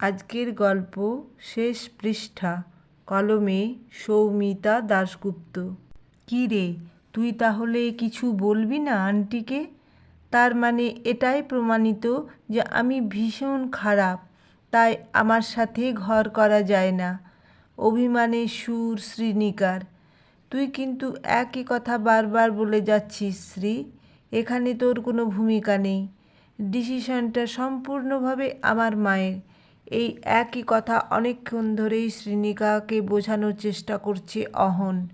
আজকের গল্প শেষ পৃষ্ঠা, কলমে সৌমিতা দাশগুপ্ত। কী রে, তুই তাহলে কিছু বলবি না আন্টিকে? তার মানে এটাই প্রমাণিত যে আমি ভীষণ খারাপ, তাই আমার সাথে ঘর করা যায় না। অভিমানে সুর শ্রীনিকার। তুই কিন্তু একই কথা বারবার বলে যাচ্ছিস শ্রী, এখানে তোর কোনো ভূমিকা নেই। ডিসিশনটা সম্পূর্ণভাবে আমার মায়ের। এই একই কথা অনেকক্ষণ ধরেই শ্রীনিকাকে বোঝানোর চেষ্টা করছে অহন।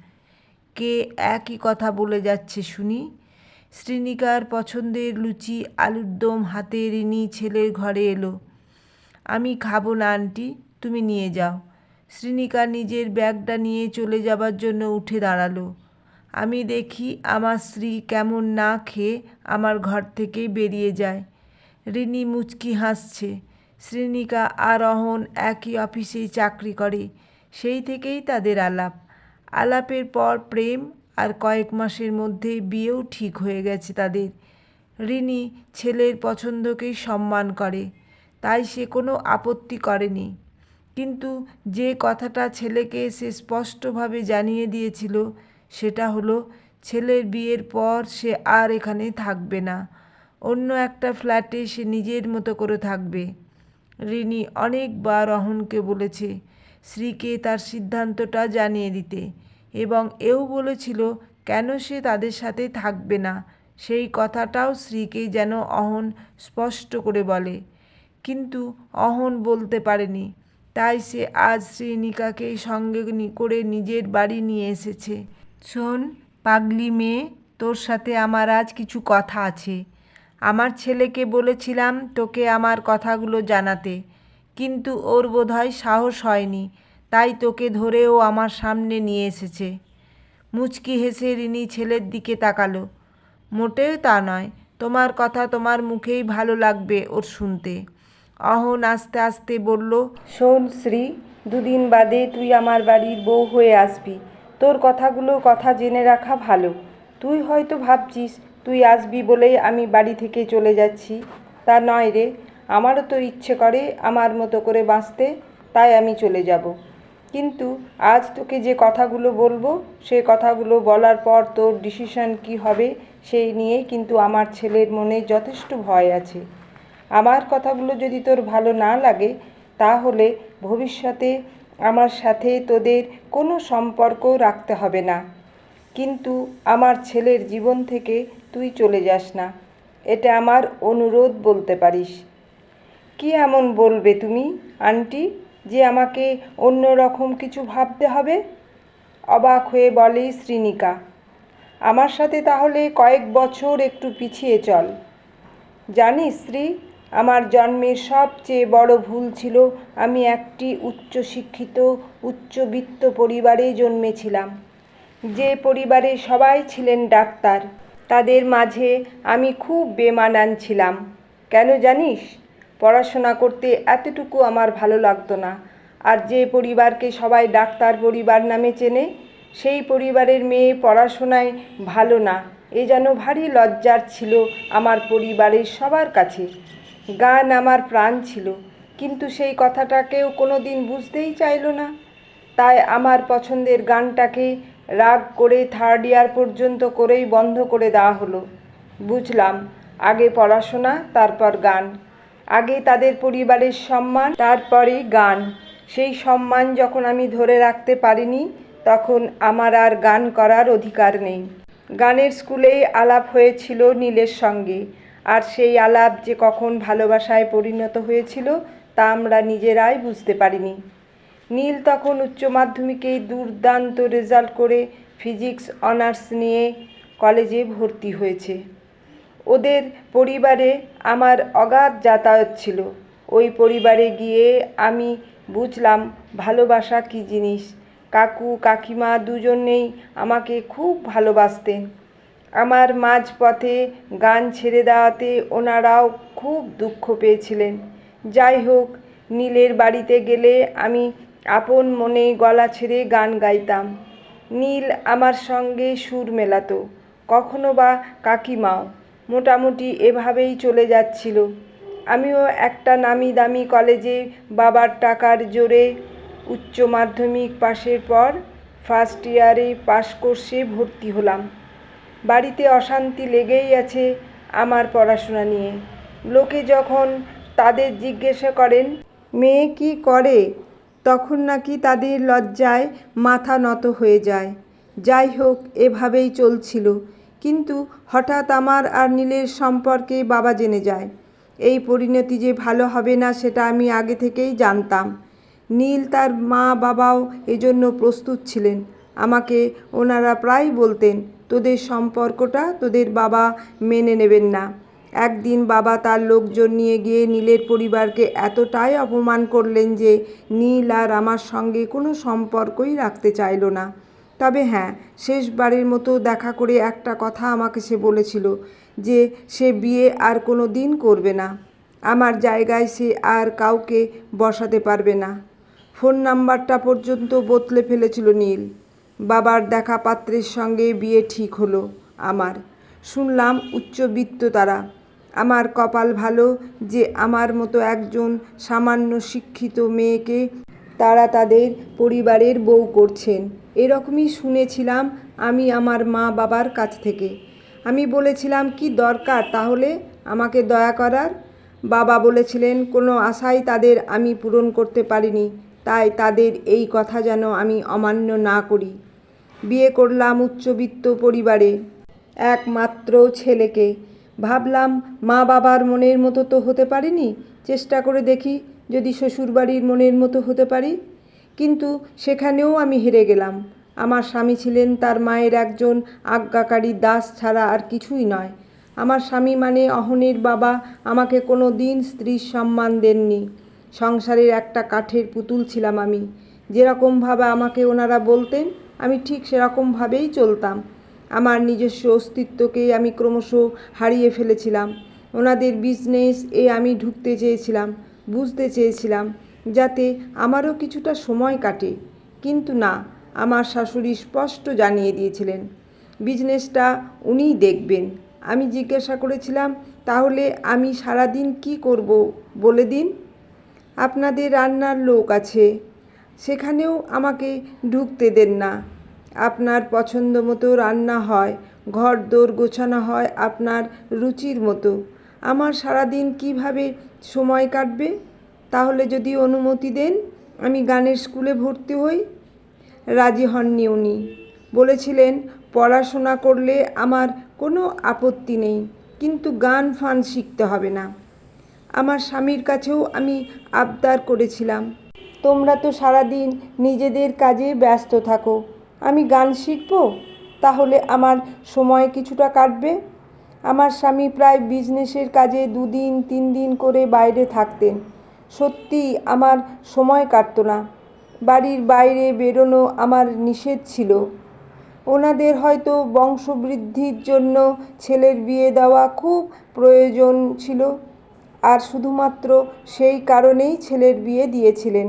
কে একই কথা বলে যাচ্ছে শুনি? শ্রীনিকার পছন্দের লুচি, আলুর দম হাতে রিনি ছেলের ঘরে এলো। আমি খাব না, আন্টি, তুমি নিয়ে যাও। শ্রীনিকা নিজের ব্যাগটা নিয়ে চলে যাবার জন্য উঠে দাঁড়াল। আমি দেখি আমার স্ত্রী কেমন না খেয়ে আমার ঘর থেকে বেরিয়ে যায়। রিনি মুচকি হাসছে। শ্রীনিকা আর অহন একই অফিসেই চাকরি করে, সেই থেকেই তাদের আলাপ। আলাপের পর প্রেম আর কয়েক মাসের মধ্যে বিয়েও ঠিক হয়ে গেছে তাদের। রিনি ছেলের পছন্দকেই সম্মান করে, তাই সে কোনো আপত্তি করেনি। কিন্তু যে কথাটা ছেলেকে সে স্পষ্টভাবে জানিয়ে দিয়েছিল, সেটা হলো, ছেলের বিয়ের পর সে আর এখানে থাকবে না। অন্য একটা ফ্ল্যাটে সে নিজের মতো করে থাকবে। রিনি অনেকবার অহনকে বলেছে, শ্রীকে তার সিদ্ধান্তটা জানিয়ে দিতে। এবং এও বলেছিল, কেন সে তাদের সাথে থাকবে না? সেই কথাটাও শ্রীকে যেন অহন স্পষ্ট করে বলে। কিন্তু অহন বলতে পারেনি। তাই সে আজ শ্রীনিকাকে সঙ্গে করে নিজের বাড়ি নিয়ে এসেছে। শোন, পাগলি মেয়ে, তোর সাথে আমার আজ কিছু কথা আছে। আমার ছেলেকে বলেছিলাম তোকে আমার কথাগুলো জানাতে, কিন্তু ওর বোধহয় সাহস হয়নি, তাই তোকে ধরেও আমার সামনে নিয়ে এসেছে। মুচকি হেসে রিনি ছেলের দিকে তাকালো। মোটেও তা নয়, তোমার কথা তোমার মুখেই ভালো লাগবে ওর শুনতে। অহন আস্তে আস্তে বলল, শোন শ্রী, দুদিন বাদে তুই আমার বাড়ির বউ হয়ে আসবি। তোর কথাগুলো কথা জেনে রাখা ভালো। তুই হয়তো ভাবছিস, তুই আসবি বলেই আমি বাড়ি থেকে চলে যাচ্ছি। তা নয় রে, আমারও তো ইচ্ছে করে আমার মতো করে বাঁচতে, তাই আমি চলে যাব। কিন্তু আজ তোকে যে কথাগুলো বলব, সে কথাগুলো বলার পর তোর ডিসিশন কি হবে, সেই নিয়ে কিন্তু আমার ছেলের মনে যথেষ্ট ভয় আছে। আমার কথাগুলো যদি তোর ভালো না লাগে, তাহলে ভবিষ্যতে আমার সাথে তোদের কোনো সম্পর্ক রাখতে হবে না। কিন্তু আমার ছেলের জীবন থেকে তুই চলে যাস না। এটা আমার অনুরোধ বলতে পারিস। কি এমন বলবে তুমি, আন্টি, যে আমাকে অন্য রকম কিছু ভাবতে হবে? অবাক হয়ে বলে শ্রীনিকা, আমার সাথে তাহলে কয়েক বছর একটু পিছিয়ে চল। জানিস শ্রী, আমার জন্মের সবচেয়ে বড় ভুল ছিল আমি একটি উচ্চশিক্ষিত, উচ্চবিত্ত পরিবারে জন্মেছিলাম। যে পরিবারে সবাই ছিলেন ডাক্তার, তাদের মাঝে আমি খুব বেমানান ছিলাম। কেন জানিস? পড়াশোনা করতে এতটুকু আমার ভালো লাগতো না। আর যে পরিবারকে সবাই ডাক্তার পরিবার নামে চেনে, সেই পরিবারের মেয়ে পড়াশোনায় ভালো না। এ যেন ভারী লজ্জার ছিল আমার পরিবারের সবার কাছে। গান আমার প্রাণ ছিল, কিন্তু সেই কথাটা কেউ কোনো দিন বুঝতেই চাইল না। তাই আমার পছন্দের গানটাকে রাগ করে থার্ড ইয়ার পর্যন্ত করেই বন্ধ করে দেওয়া হলো। বুঝলাম, আগে পড়াশোনা, তারপর গান। আগে তাদের পরিবারের সম্মান তারপরে গান। সেই সম্মান যখন আমি ধরে রাখতে পারিনি, তখন আমার আর গান করার অধিকার নেই। গানের স্কুলেই আলাপ হয়েছিল নীলের সঙ্গে। আর সেই আলাপ যে কখন ভালোবাসায় পরিণত হয়েছিল, তা আমরা নিজেরাই বুঝতে পারিনি। নীল তখন উচ্চ মাধ্যমিকেই দুর্দান্ত রেজাল্ট করে ফিজিক্স, অনার্স নিয়ে কলেজে ভর্তি হয়েছে। ওদের পরিবারে আমার অগাধ যাতায়াত ছিল। ওই পরিবারে গিয়ে আমি বুঝলাম, ভালোবাসা কী জিনিস? কাকু, কাকিমা দুজনেই আমাকে খুব ভালোবাসতেন। আমার মাঝপথে গান ছেড়ে দেওয়াতে ওনারাও খুব দুঃখ পেয়েছিলেন। যাই হোক, নীলের বাড়িতে গেলে আমি আপন মনে গলা ছেড়ে গান গাইতাম। নীল আমার সঙ্গে সুর মেলাতো। কখনো বা কাকিমাও মোটামুটি এভাবেই চলে যাচ্ছিল। আমিও একটা নামি দামি কলেজে বাবার টাকার জোরে উচ্চ মাধ্যমিক পাশের পর ফার্স্ট ইয়ারে পাশ কোর্সে ভর্তি হলাম। বাড়িতে অশান্তি লেগেই আছে আমার পড়াশোনা নিয়ে। লোকে যখন তাদের জিজ্ঞাসা করেন, মেয়ে কি করে? তখন নাকি তাদের লজ্জায় মাথা নত হয়ে যায়। যাই হোক, এভাবেই চলছিল। কিন্তু হঠাৎ আমার আর নীলের সম্পর্কে বাবা জেনে যায়। এই পরিণতি যে ভালো হবে না, সেটা আমি আগে থেকেই জানতাম। নীল তার মা বাবাও এজন্য প্রস্তুত ছিলেন। আমাকে ওনারা প্রায় বলতেন, তোদের সম্পর্কটা তোদের বাবা মেনে নেবেন না। একদিন বাবা তার লোকজন নিয়ে গিয়ে নীলের পরিবারকে এতটাই অপমান করলেন যে নীল আর আমার সঙ্গে কোনো সম্পর্কই রাখতে চাইলো না। তবে হ্যাঁ শেষবারের মতো দেখা করে একটা কথা আমাকে সে বলেছিল যে সে বিয়ে আর কোনো দিন করবে না। আমার জায়গায় সে আর কাউকে বসাতে পারবে না। ফোন নাম্বারটা পর্যন্ত বদলে ফেলেছিল নীল। বাবার দেখা পাত্রের সঙ্গে বিয়ে ঠিক হলো আমার। শুনলাম উচ্চবিত্ত তারা। আমার কপাল ভালো যে আমার মতো একজন সামান্য শিক্ষিত মেয়েকে তারা তাদের পরিবারের বউ করছেন। এরকমই শুনেছিলাম আমি আমার মা বাবার কাছ থেকে। আমি বলেছিলাম, কি দরকার তাহলে আমাকে দয়া করার? বাবা বলেছিলেন, কোনো আশাই তাদের আমি পূরণ করতে পারিনি, তাই তাদের এই কথা যেন আমি অমান্য না করি। বিয়ে করলাম উচ্চবিত্ত পরিবারে। একমাত্র ছেলেকে। ভাবলাম মা বাবার মনের মতো তো হতে পারিনি, চেষ্টা করে দেখি যদি শ্বশুরবাড়ির মনের মতো হতে পারি। কিন্তু সেখানেও আমি হেরে গেলাম। আমার স্বামী ছিলেন তার মায়ের একজন আজ্ঞাকারী দাস ছাড়া আর কিছুই নয়। আমার স্বামী মানে অহনের বাবা আমাকে কোনো দিন স্ত্রীর সম্মান দেননি। সংসারের একটা কাঠের পুতুল ছিলাম আমি। যেরকমভাবে আমাকে ওনারা বলতেন, আমি ঠিক সেরকমভাবেই চলতাম। আমার নিজস্ব অস্তিত্বকে আমি ক্রমশ হারিয়ে ফেলেছিলাম। ওনাদের বিজনেস এ আমি ঢুকতে চেয়েছিলাম, বুঝতে চেয়েছিলাম যাতে আমারও কিছুটা সময় কাটে। কিন্তু না, আমার শাশুড়ি স্পষ্ট জানিয়ে দিয়েছিলেন বিজনেসটা উনিই দেখবেন। আমি জিজ্ঞাসা করেছিলাম, তাহলে আমি সারাদিন কি করব বলে দিন? আপনাদের রান্নার লোক আছে, সেখানেও আমাকে ঢুকতে দেন না। আপনার পছন্দ মতো রান্না হয়, ঘর দোর গোছানো হয় আপনার রুচির মতো। আমার সারাদিন কীভাবে সময় কাটবে? তাহলে যদি অনুমতি দেন, আমি গানের স্কুলে ভর্তি হই। রাজি হননি উনি। বলেছিলেন, পড়াশোনা করলে আমার কোনো আপত্তি নেই, কিন্তু গান ফান শিখতে হবে না। আমার স্বামীর কাছেও আমি আবদার করেছিলাম। তোমরা তো সারাদিন নিজেদের কাজে ব্যস্ত থাকো আমি গান শিখব, তাহলে আমার সময় কিছুটা কাটবে। আমার স্বামী প্রায় বিজনেসের কাজে দুদিন তিন দিন করে বাইরে থাকতেন। সত্যি আমার সময় কাটতো না। বাড়ির বাইরে বেরোনো আমার নিষেধ ছিল। ওনাদের হয়তো বংশবৃদ্ধির জন্য ছেলের বিয়ে দেওয়া খুব প্রয়োজন ছিল। আর শুধুমাত্র সেই কারণেই ছেলের বিয়ে দিয়েছিলেন।